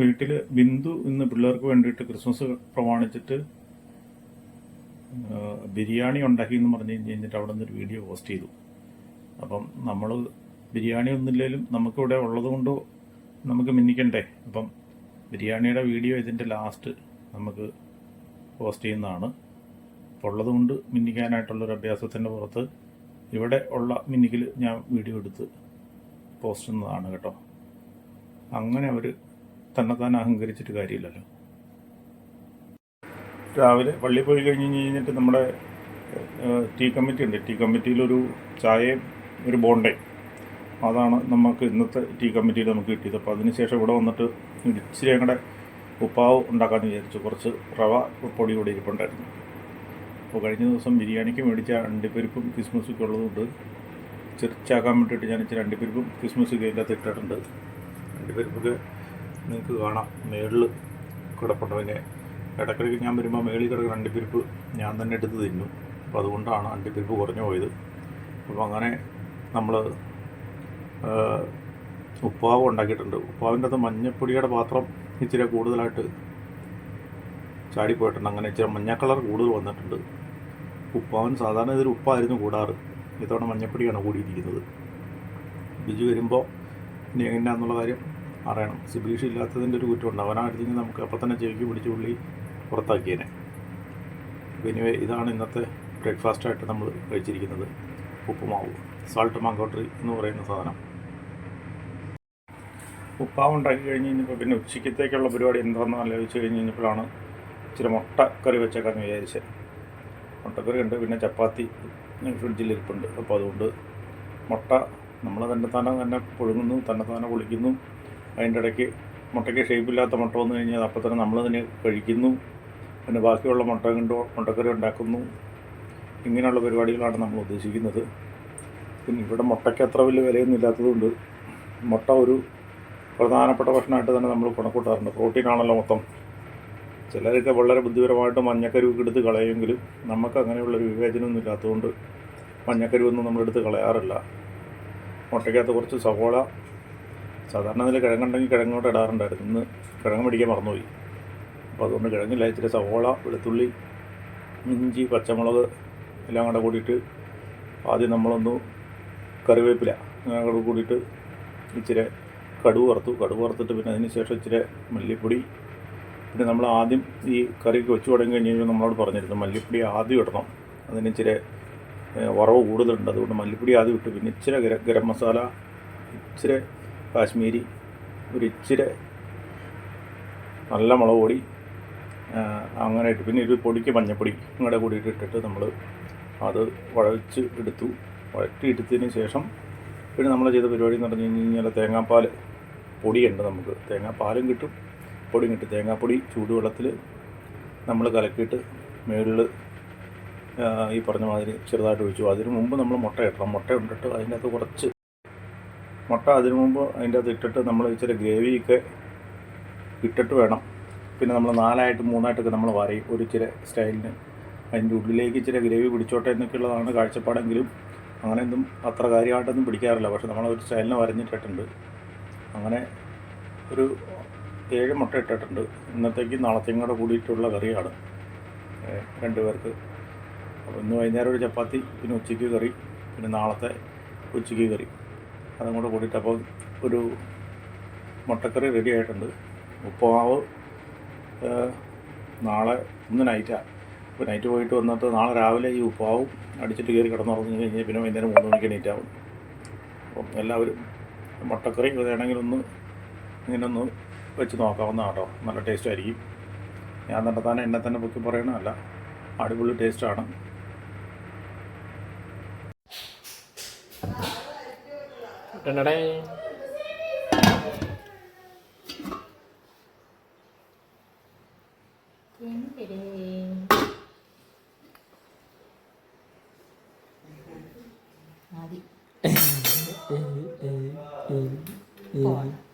വീട്ടിൽ ബിന്ദു ഇന്ന് പിള്ളേർക്ക് വേണ്ടിയിട്ട് ക്രിസ്മസ് പ്രമാണിച്ചിട്ട് ബിരിയാണി ഉണ്ടാക്കി എന്ന് പറഞ്ഞു കഴിഞ്ഞിട്ട് അവിടെ നിന്നൊരു വീഡിയോ പോസ്റ്റ് ചെയ്തു. അപ്പം നമ്മൾ ബിരിയാണി ഒന്നുമില്ലെങ്കിലും നമുക്കിവിടെ ഉള്ളത് കൊണ്ട് നമുക്ക് മിന്നിക്കണ്ടേ? അപ്പം ബിരിയാണിയുടെ വീഡിയോ ഇതിന്റെ ലാസ്റ്റ് നമുക്ക് പോസ്റ്റ് ചെയ്യുന്നതാണ്. അപ്പോൾ ഉള്ളത് കൊണ്ട് മിന്നിക്കാനായിട്ടുള്ളൊരു അഭ്യാസത്തിന്റെ പുറത്ത് ഇവിടെ ഉള്ള മിന്നിക്കിൽ ഞാൻ വീഡിയോ എടുത്ത് പോസ്റ്റ് ചെയ്യുന്നതാണ് കേട്ടോ. അങ്ങനെ അവർ തന്നെത്താൻ അഹങ്കരിച്ചിട്ട് കാര്യമില്ലല്ലോ. രാവിലെ പള്ളി പോയി കഴിഞ്ഞ് കഴിഞ്ഞിട്ട് നമ്മുടെ ടീ കമ്മിറ്റി ഉണ്ട്. ടീ കമ്മിറ്റിയിലൊരു ചായയും ഒരു ബോണ്ടയും. അതാണ് നമുക്ക് ഇന്നത്തെ ടീ കമ്മിറ്റിയിൽ നമുക്ക് കിട്ടിയത്. അപ്പോൾ അതിനുശേഷം ഇവിടെ വന്നിട്ട് ഇച്ചിരി ഞങ്ങളുടെ ഉപ്പാവ് ഉണ്ടാക്കാമെന്ന് വിചാരിച്ചു. കുറച്ച് റവ പൊടി കൂടി ഇരിപ്പുണ്ടായിരുന്നു. അപ്പോൾ കഴിഞ്ഞ ദിവസം ബിരിയാണിക്ക് മേടിച്ച അണ്ടിപ്പരിപ്പും കിസ്മസും ഉള്ളതുകൊണ്ട് ചെറിച്ചാക്കാൻ വേണ്ടിയിട്ട് ഞാൻ ഇച്ചിരി അണ്ടിപ്പരിപ്പും കിസ്മസും അതിന്റെ അകത്ത് ഇട്ടിട്ടുണ്ട്. അണ്ടിപ്പരിപ്പൊക്കെ നിങ്ങൾക്ക് കാണാം. മേളിൽ കിടപ്പുണ്ട് പിന്നെ ഇടയ്ക്കിടയ്ക്ക് ഞാൻ വരുമ്പോൾ മേളിൽ കിടക്കുന്ന അണ്ടിപ്പരിപ്പ് ഞാൻ തന്നെ എടുത്ത് തിന്നു. അപ്പോൾ അതുകൊണ്ടാണ് അണ്ടിപ്പരിപ്പ് കുറഞ്ഞു പോയത്. അപ്പോൾ അങ്ങനെ നമ്മൾ ഉപ്പാവ് ഉണ്ടാക്കിയിട്ടുണ്ട്. ഉപ്പാവിന്റെ അകത്ത് മഞ്ഞപ്പൊടിയുടെ പാത്രം ഇച്ചിരി കൂടുതലായിട്ട് ചാടിപ്പോയിട്ടുണ്ട്. അങ്ങനെ ഇച്ചിരി മഞ്ഞ കളർ കൂടുതൽ വന്നിട്ടുണ്ട്. ഉപ്പാവൻ സാധാരണ ഇതിൽ ഉപ്പായിരുന്നു കൂടാറ്. ഇത്തവണ മഞ്ഞപ്പൊടിയാണ് കൂടിയിരിക്കുന്നത്. ബിജു വരുമ്പോൾ ഇനി എങ്ങനെയാണെന്നുള്ള കാര്യം അറിയണം. സിബീഷ് ഇല്ലാത്തതിന്റെ ഒരു കുറ്റമുണ്ട്. അവനായിരുന്നെങ്കിൽ നമുക്ക് അപ്പം തന്നെ ചെവിക്ക് പിടിച്ച് പുള്ളി പുറത്താക്കിയേനെ. ഇനിവേ ഇതാണ് ഇന്നത്തെ ബ്രേക്ക്ഫാസ്റ്റായിട്ട് നമ്മൾ കഴിച്ചിരിക്കുന്നത്. ഉപ്പുമാവ് സാൾട്ട് മാങ്കോട്ടറി എന്ന് പറയുന്ന സാധനം. ഉപ്പാവ് ഉണ്ടാക്കി കഴിഞ്ഞ് കഴിഞ്ഞപ്പോൾ പിന്നെ ഉച്ചയ്ക്കത്തേക്കുള്ള പരിപാടി എന്താണെന്ന് ആലോചിച്ച് കഴിഞ്ഞ് കഴിഞ്ഞപ്പോഴാണ് ഇച്ചിരി മുട്ട കറി വെച്ചേക്കാന്ന് വിചാരിച്ചത്. മുട്ടക്കറി ഉണ്ട് പിന്നെ ചപ്പാത്തി ഫ്രിഡ്ജിൽ ഇരിപ്പുണ്ട്. അപ്പോൾ അതുകൊണ്ട് മുട്ട നമ്മൾ തന്നെ തന്നെ തന്നെ പുഴുങ്ങുന്നു തന്നെ തന്നെ പൊളിക്കുന്നു. അതിന്റെ ഇടയ്ക്ക് മുട്ടയ്ക്ക് ഷേപ്പില്ലാത്ത മുട്ട വന്നു കഴിഞ്ഞാൽ അപ്പോൾ തന്നെ നമ്മൾ തന്നെ കഴിക്കുന്നു. പിന്നെ ബാക്കിയുള്ള മുട്ട കൊണ്ട് മുട്ടക്കറി ഉണ്ടാക്കുന്നു. ഇങ്ങനെയുള്ള പരിപാടികളാണ് നമ്മൾ ഉദ്ദേശിക്കുന്നത്. പിന്നെ ഇവിടെ മുട്ടയ്ക്ക് അത്ര വലിയ വിലയൊന്നും ഇല്ലാത്തതുകൊണ്ട് മുട്ട ഒരു പ്രധാനപ്പെട്ട ഭക്ഷണമായിട്ട് തന്നെ നമ്മൾ കണക്കൂട്ടാറുണ്ട്. പ്രോട്ടീനാണല്ലോ മൊത്തം. ചിലരൊക്കെ വളരെ ബുദ്ധിപരമായിട്ട് മഞ്ഞക്കരുവൊക്കെ എടുത്ത് കളയുമെങ്കിലും നമുക്ക് അങ്ങനെയുള്ളൊരു വിവേചനമൊന്നും ഇല്ലാത്തതുകൊണ്ട് മഞ്ഞക്കരുവൊന്നും നമ്മളെടുത്ത് കളയാറില്ല. മുട്ടയ്ക്കകത്ത് കുറച്ച് സവോള സാധാരണ അതിൽ കിഴങ്ങുണ്ടെങ്കിൽ കിഴങ്ങോട്ട് ഇടാറുണ്ടായിരുന്നു. ഇന്ന് കിഴങ്ങ് മേടിക്കാൻ മറന്നുപോയി. അപ്പോൾ അതുകൊണ്ട് കിഴങ്ങില്ല. ഇച്ചിരി സവോള വെളുത്തുള്ളി ഇഞ്ചി പച്ചമുളക് എല്ലാം കൂടെ കൂടിയിട്ട് ആദ്യം നമ്മളൊന്ന് കറിവേപ്പില അങ്ങനെ കൂടെ കൂടിയിട്ട് ഇച്ചിരി കടുവ് വറുത്തു. കടുവ് വറുത്തിട്ട് പിന്നെ അതിന് ശേഷം ഇച്ചിരി മല്ലിപ്പൊടി. പിന്നെ നമ്മൾ ആദ്യം ഈ കറിക്ക് വെച്ച് തുടങ്ങി കഴിഞ്ഞ് കഴിഞ്ഞാൽ നമ്മളോട് പറഞ്ഞിരുന്നു മല്ലിപ്പൊടി ആദ്യം ഇടണം. അതിന് ഇച്ചിരി വറവ് കൂടുതലുണ്ട്. അതുകൊണ്ട് മല്ലിപ്പൊടി ആദ്യം ഇട്ടു. പിന്നെ ഇച്ചിരി ഗരം ഗരം മസാല ഇച്ചിരി കാശ്മീരി ഒരു ഇച്ചിരി നല്ല മുളക് പൊടി അങ്ങനെ ഇട്ട് പിന്നെ ഒരു പൊടിക്ക് മഞ്ഞപ്പൊടി ഇങ്ങടെ കൂടിയിട്ട് ഇട്ടിട്ട് നമ്മൾ അത് വഴച്ച് എടുത്തു. വഴറ്റി എടുത്തതിന് ശേഷം പിന്നെ നമ്മൾ ചെയ്ത പരിപാടി എന്ന് പറഞ്ഞു കഴിഞ്ഞാൽ തേങ്ങാപ്പാൽ പൊടിയുണ്ട് നമുക്ക്. തേങ്ങാപ്പാലും കിട്ടും പൊടിയും കിട്ടും. തേങ്ങാപ്പൊടി ചൂടുവെള്ളത്തിൽ നമ്മൾ കലക്കിയിട്ട് മുകളിൽ ഈ പറഞ്ഞ മാതിരി ചെറുതായിട്ട് ഒഴിച്ചു. അതിന് മുമ്പ് നമ്മൾ മുട്ട ഇടണം. മുട്ട ഇട്ടിട്ട് അതിന്റെ അകത്ത് കുറച്ച് മുട്ട അതിനു മുമ്പ് അതിന്റെ അകത്ത് ഇട്ടിട്ട് നമ്മൾ ഇച്ചിരി ഗ്രേവിയൊക്കെ ഇട്ടിട്ട് വേണം. പിന്നെ നമ്മൾ നാലായിട്ട് മൂന്നായിട്ടൊക്കെ നമ്മൾ വരയും ഒരു ഇച്ചിരി സ്റ്റൈലിന് അതിന്റെ ഉള്ളിലേക്ക് ഇച്ചിരി ഗ്രേവി പിടിച്ചോട്ടെ എന്നൊക്കെയുള്ളതാണ് കാഴ്ചപ്പാടെങ്കിലും. അങ്ങനെയൊന്നും അത്ര കാര്യമായിട്ടൊന്നും പിടിക്കാറില്ല. പക്ഷെ നമ്മൾ ഒരു സ്റ്റൈലിന് വരഞ്ഞിട്ടിട്ടുണ്ട്. അങ്ങനെ ഒരു ഏഴ് മുട്ട ഇട്ടിട്ടുണ്ട്. ഇന്നത്തേക്ക് നാളത്തേയും കൂടെ കൂടിയിട്ടുള്ള കറിയാണ്. രണ്ട് പേർക്ക്. അപ്പോൾ ഇന്ന് വൈകുന്നേരം ഒരു ചപ്പാത്തി പിന്നെ ഉച്ചയ്ക്ക് കറി പിന്നെ നാളത്തെ ഉച്ചയ്ക്ക് കറി. അതും കൂടെ കൂടിയിട്ട് അപ്പോൾ ഒരു മുട്ടക്കറി റെഡി ആയിട്ടുണ്ട്. ഉപ്പുമാവ് നാളെ ഇന്ന് നൈറ്റാണ് ഇപ്പോൾ നൈറ്റ് പോയിട്ട് വന്നിട്ട് നാളെ രാവിലെ ഈ ഉപ്പാവും അടിച്ചിട്ട് കയറി കിടന്നുറങ്ങി കഴിഞ്ഞാൽ പിന്നെ വൈകുന്നേരം മൂന്ന് മണിക്ക് എണീറ്റാവും അപ്പം എല്ലാവരും മുട്ടക്കറി വേണമെങ്കിൽ ഒന്ന് ഇങ്ങനെ ഒന്ന് വെച്ച് നോക്കാവുന്നതാണ് കേട്ടോ. നല്ല ടേസ്റ്റ് ആയിരിക്കും. ഞാൻ തന്നെ തന്നെ എന്നെ തന്നെ പൊക്കി പറയണമല്ല അടിപൊളി ടേസ്റ്റാണ് đây? Đây Mari.